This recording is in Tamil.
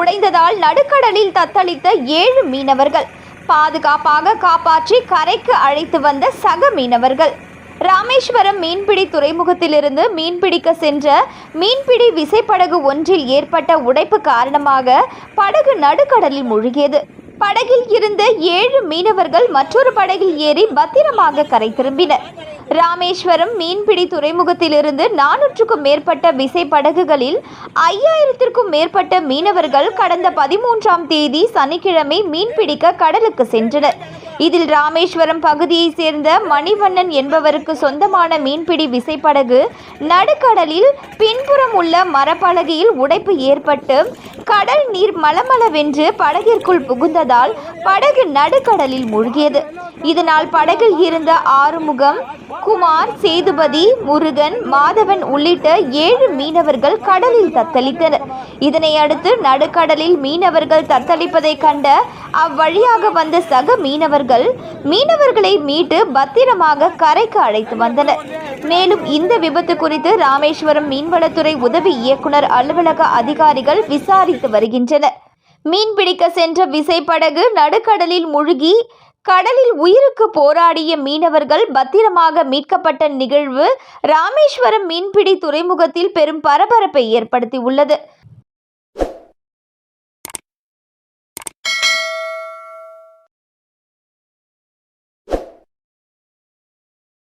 உடைந்ததால் நடுக்கடலில் தத்தளித்த ஏழு மீனவர்கள். பாதுகாப்பாக காப்பாற்றி கரைக்கு அழைத்து வந்த சக மீனவர்கள். ராமேஸ்வரம் மீன்பிடி துறைமுகத்திலிருந்து மீன்பிடிக்க சென்ற மீன்பிடி விசைப்படகு ஒன்றில் ஏற்பட்ட உடைப்பு காரணமாக படகு நடுக்கடலில் மூழ்கியது. படகில் இருந்த ஏழு மீனவர்கள் மற்றொரு படகில் ஏறி பத்திரமாக கரை திரும்பினர். ராமேஸ்வரம் மீன்பிடி துறைமுகத்திலிருந்து நானூற்றுக்கும் மேற்பட்ட விசைப்படகுகளில் ஐயாயிரத்திற்கும் மேற்பட்ட மீனவர்கள் கடந்த பதிமூன்றாம் தேதி சனிக்கிழமை மீன்பிடிக்க கடலுக்கு சென்றனர். இதில் ராமேஸ்வரம் பகுதியைச் சேர்ந்த மணிவண்ணன் என்பவருக்கு சொந்தமான மீன்பிடி விசைப்படகு நடுக்கடலில் பின்புறம் உள்ள மரப்பலகையில் உடைப்பு ஏற்பட்டு கடல் நீர் மளமளவென்று படகிற்குள் புகுந்ததால் படகு நடுக்கடலில் மூழ்கியது. இதனால் படகில் இருந்த ஆறுமுகம் குமார் சேதுபதி முருகன் மாதவன் உள்ளிட்ட ஏழு மீனவர்கள் கடலில் தத்தளித்தனர். இதனை அடுத்து நடுக்கடலில் மீனவர்கள் தத்தளிப்பதை கண்ட அவ்வழியாக வந்த சக மீனவர்கள் மீனவர்கள் மீனவர்களை மீட்டு பத்திரமாக கரைக்கு அழைத்து வந்தனர். மேலும் இந்த விபத்து குறித்து ராமேஸ்வரம் மீன்வளத்துறை உதவி இயக்குனர் அலுவலக அதிகாரிகள் விசாரித்து வருகின்றனர். மீன்பிடிக்க சென்ற விசைப்படகு நடுக்கடலில் முழுகி கடலில் உயிருக்கு போராடிய மீனவர்கள் பத்திரமாக மீட்கப்பட்ட நிகழ்வு ராமேஸ்வரம் மீன்பிடி துறைமுகத்தில் பெரும் பரபரப்பை ஏற்படுத்தியுள்ளது.